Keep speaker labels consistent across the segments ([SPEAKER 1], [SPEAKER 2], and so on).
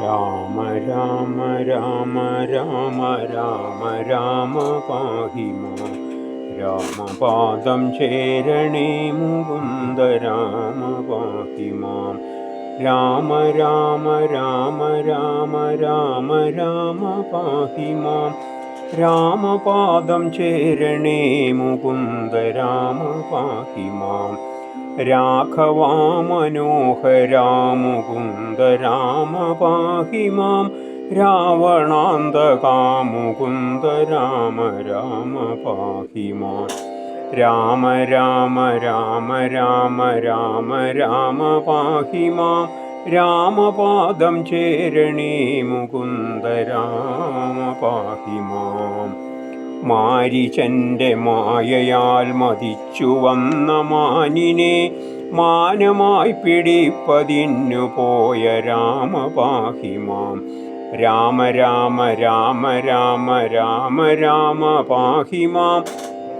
[SPEAKER 1] राम राम राम राम राम राम पाहि मा। रामपादं चेरणे मुकुन्द राम पाहि मां। राम राम राम राम राम राम पाहि मां। रामपादं चेरणे मुकुन्द राम पाहि मां। രാഘവാ മനോഹരാ മുകുന്ദ മാം രാവണാന്തകാ രാമ രാമ പാഹി മാം രാമ രാമ രാമ രാമ രാമ രാമ പാഹി മാം രാമപാദം ചേരണേ മുകുന്ദ രാമ പാഹി മാം മാരിചന്റെ മായയാൽ മതിച്ചു വന്ന മാനിനെ മാനമായി പിടിപ്പതിന്നു പോയ രാമപാഹിമാം. രാമ രാമ രാമ രാമ രാമ രാമ പാഹിമാം.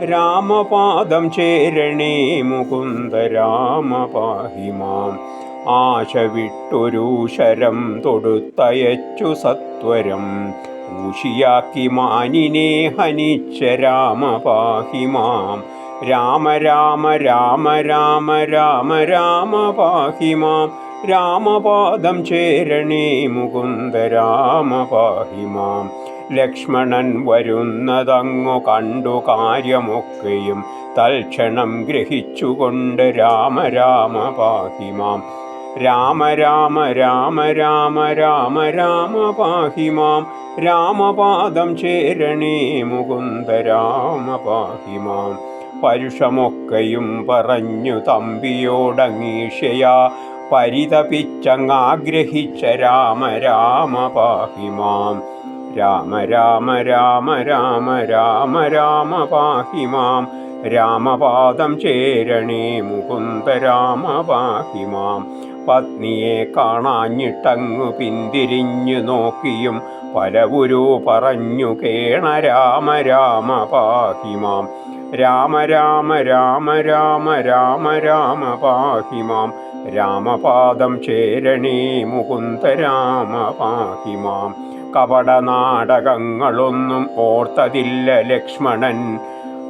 [SPEAKER 1] രാമപാദം ചേരണേ മുകുന്ദ രാമപാഹിമാം ആശ വിട്ടൊരു ശരം തൊടുത്തയച്ചു സത്വരം. ഊഷിയാക്കി മാനിനെ ഹനിച്ച രാമ പാഹി മാം രാമ രാമ രാമ രാമ രാമ രാമ പാഹി മാം രാമപാദം ചേരണേ മുകുന്ദ രാമ പാഹി മാം ലക്ഷ്മണൻ വരുന്നതങ്ങു കണ്ടു കാര്യമൊക്കെയും തൽക്ഷണം ഗ്രഹിച്ചുകൊണ്ട് രാമ രാമ പാഹി മാം രാമ രാമ രാമ രാമ രാമ രാമ പാഹി മാം. രാമപാദം ചേരണേ മുകുന്ദ രാമ പാഹി മാം. പരുഷമൊക്കെയും പറഞ്ഞു തമ്പിയോടങ്ങീഷയാ പരിതപിച്ചങ്ങാഗ്രഹിച്ച രാമ രാമ പാഹി മാം. രാമ രാമ രാമ രാമ രാമ രാമ പാഹി മാം. രാമപാദം ചേരണേ മുകുന്ദ രാമ പാഹി മാം. പത്നിയെ കാണാഞ്ഞിട്ടങ്ങു പിന്തിരിഞ്ഞു നോക്കിയും പലവുരു പറഞ്ഞു കേണ രാമ രാമ പാഹിമാം. രാമ രാമ രാമ രാമ രാമ രാമ പാഹിമാം. രാമപാദം ചേരണേ മുകുന്ദ രാമ പാഹിമാം. കപടനാടകങ്ങളൊന്നും കപട നാടകങ്ങളൊന്നും ഓർത്തതില്ല ലക്ഷ്മണൻ.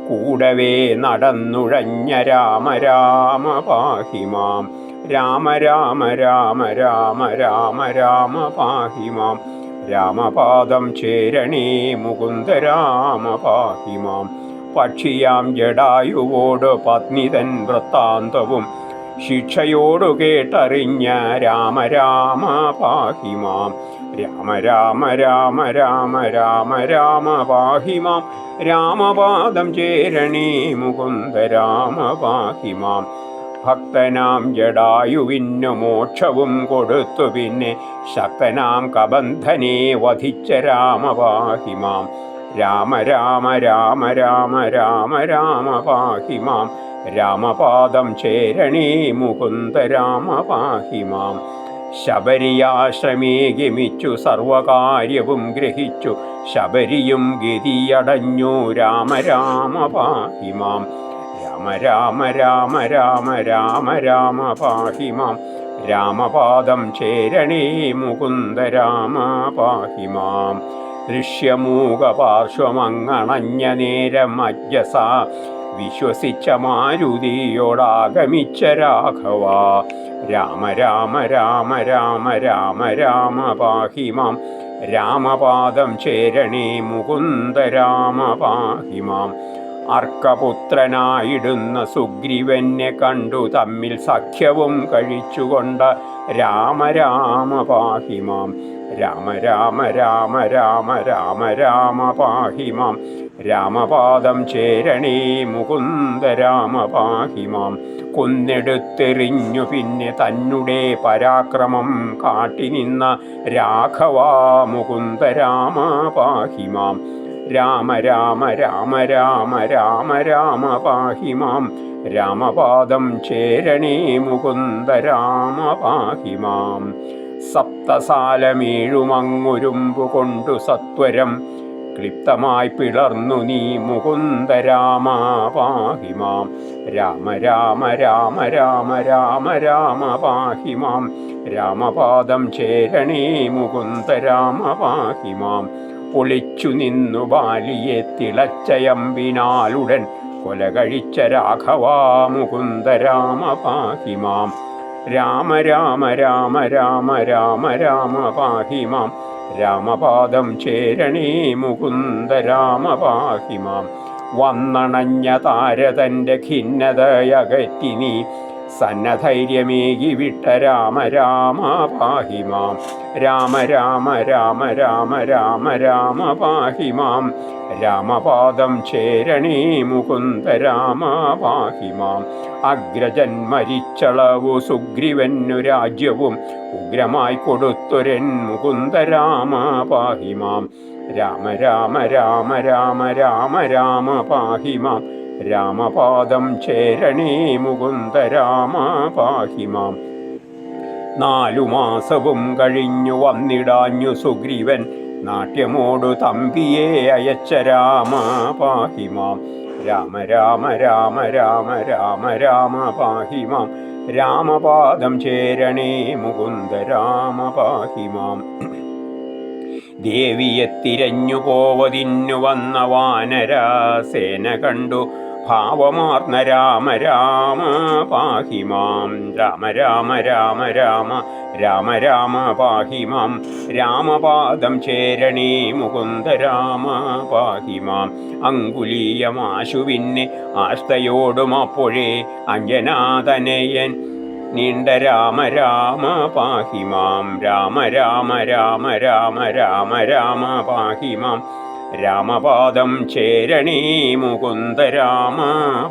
[SPEAKER 1] കൂടവേ നടന്നുഴഞ്ഞ രാമ രാമ പാഹി മാം രാമ രാമ രാമ രാമ രാമ രാമ പാഹി മാം രാമപാദം ചേരണേ മുകുന്ദ രാമ പാഹി മാം പക്ഷിയാം ജടായുവോട് പത്നിതൻ വൃത്താന്തവും ശിക്ഷയോടു കേട്ടറിഞ്ഞ രാമ രാമ പാഹി മാം രാമ രാമ രാമ രാമ രാമ രാമ പാഹി മാം രാമപാദം ചേരണേ മുകുന്ദ രാമ പാഹി മാം ഭക്തനാം ജടായുവിന്നു മോക്ഷവും കൊടുത്തു പിന്നെ ശക്തനാം കബന്ധനെ വധിച്ച രാമവാഹിമാം. രാമ രാമ രാമ രാമ രാമ രാമ പാഹിമാം രാമപാദം ചേരണേ മുകുന്ദ രാമ പാഹിമാം ശബരിയാശ്രമേ ഗമിച്ചു സർവകാര്യവും ഗ്രഹിച്ചു. ശബരിയും ഗതിയടഞ്ഞു രാമ രാമ പാഹി മാം രാമ രാമ രാമ രാമ രാമ രാമ പാഹി മാം. രാമപാദം ചേരണേ മുകുന്ദ രാമ പാഹി മാം. ദൃശ്യമൂക പാർശ്വമങ്ങണഞ്ഞ നേരം വിശ്വസിച്ച മാരുതിയോടാഗമിച്ച രാഘവ. രാമ രാമ രാമ രാമ രാമ രാമ പാഹി മാം. രാമപാദം ചേരണേ മുകുന്ദ രാമ പാഹി മാം. അർക്കപുത്രനായിടുന്ന സുഗ്രീവനെ കണ്ടു തമ്മിൽ സഖ്യവും കഴിച്ചുകൊണ്ട് രാമ പാഹിമാം രാമ രാമ രാമ രാമ രാമ രാമ പാഹിമാം രാമപാദം ചേരണേ മുകുന്ദ രാമ പാഹിമാം കുന്നെടുത്തെറിഞ്ഞു പിന്നെ തന്നുടെ പരാക്രമം കാട്ടി നിന്ന രാഘവാ മുകുന്ദ രാമ പാഹി മാം രാമ രാമ രാമ രാമ രാമ രാമ പാഹി മാം. രാമപാദം ചേരണേ മുകുന്ദ രാമ പാഹി മാം. സപ്തസാലമേഴുമങ്ങുരുമ്പു കൊണ്ടു സത്വരം. ക്ലിപ്തമായി പിളർന്നു നീ മുകുന്ദ രാമ പാഹി മാം. രാമ രാമ രാമ രാമ രാമ രാമ പാഹി മാം. രാമപാദം ചേരണേ മുകുന്ദ രാമ പാഹി മാം ഒളിച്ചു നിന്നു ബാലിയെ തിളച്ചയമ്പിനാലുടൻ. കൊല കഴിച്ച രാഘവാ മുകുന്ദ രാമ പാഹിമാം രാമ രാമ രാമ രാമ രാമ രാമ പാഹിമാം രാമപാദം ചേരണേ മുകുന്ദ രാമ പാഹിമാം വന്നണഞ്ഞ താരതന്റെ ഖിന്നതയകറ്റി നീ സന്നധൈര്യമേകി വിട്ട രാമ രാമ പാഹി മാം രാമ രാമ രാമ രാമ രാമ രാമ പാഹി മാം രാമപാദം ചേരണേ മുകുന്ദ രാമ പാഹി മാം അഗ്രജൻ മരിച്ചളവു രാജ്യവും ഉഗ്രമായി കൊടുത്തൊരൻ മുകുന്ദ രാമ പാഹി മാം രാമ രാമ രാമ രാമ രാമ രാമ പാഹി മാം രാമപാദം ചേരണേ മുകുന്ദ രാമ നാലു മാസവും കഴിഞ്ഞു വന്നിടാഞ്ഞു സുഗ്രീവൻ. നാട്യമോടു തമ്പിയെ അയച്ച രാമ പാഹിമാം രാമ രാമ രാമ രാമ രാമ രാമ പാഹിമാം രാമപാദം ചേരണേ മുകുന്ദ രാമ പാഹി മാം ദേവിയെ തിരഞ്ഞു പോവതിന്നു വന്ന വാനരാസേന കണ്ടു. ഭാവമാർന്ന രാമ രാമ പാഹിമാം രാമ രാമ രാമ രാമ രാമ രാമ പാഹിമാം രാമപാദം ചേരണേ മുകുന്ദ രാമ പാഹിമാം അങ്കുലീയമാശുവിന്നെ ആസ്തയോടുമപ്പോഴേ അഞ്ജനാഥനയൻ നീണ്ട രാമ രാമ പാഹി മാം. രാമ രാമ രാമ രാമ രാമ രാമ പാഹി മാം. രാമപാദം ചേരണേ മുകുന്ദ രാമ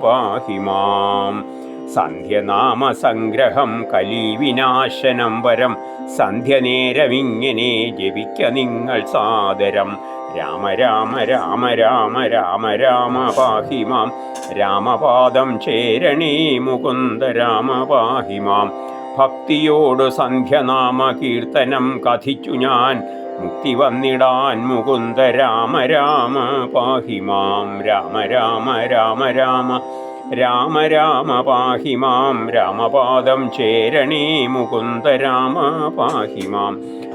[SPEAKER 1] പാഹി മാം. സന്ധ്യനാമ സംഗ്രഹം കലീവിനാശനം വരം. സന്ധ്യനേരമിങ്ങനെ ജപിക്ക നിങ്ങൾ സാദരം. രാമ രാമ രാമ രാമ രാമ രാമ പാഹി മാം. രാമപാദം ചേരണീ മുകുന്ദ രാമ പാഹി മാം. ഭക്തിയോട് സന്ധ്യനാമ കീർത്തനം കഥിച്ചു ഞാൻ. മുക്തി വന്നിടാൻ മുകുന്ദ രാമ രാമ പാഹി മാം. രാമ രാമ രാമ രാമ. രാമ രാമ പാഹി മാം. രാമപാദം ചേരണീ മുകുന്ദ രാമ പാഹി മാം.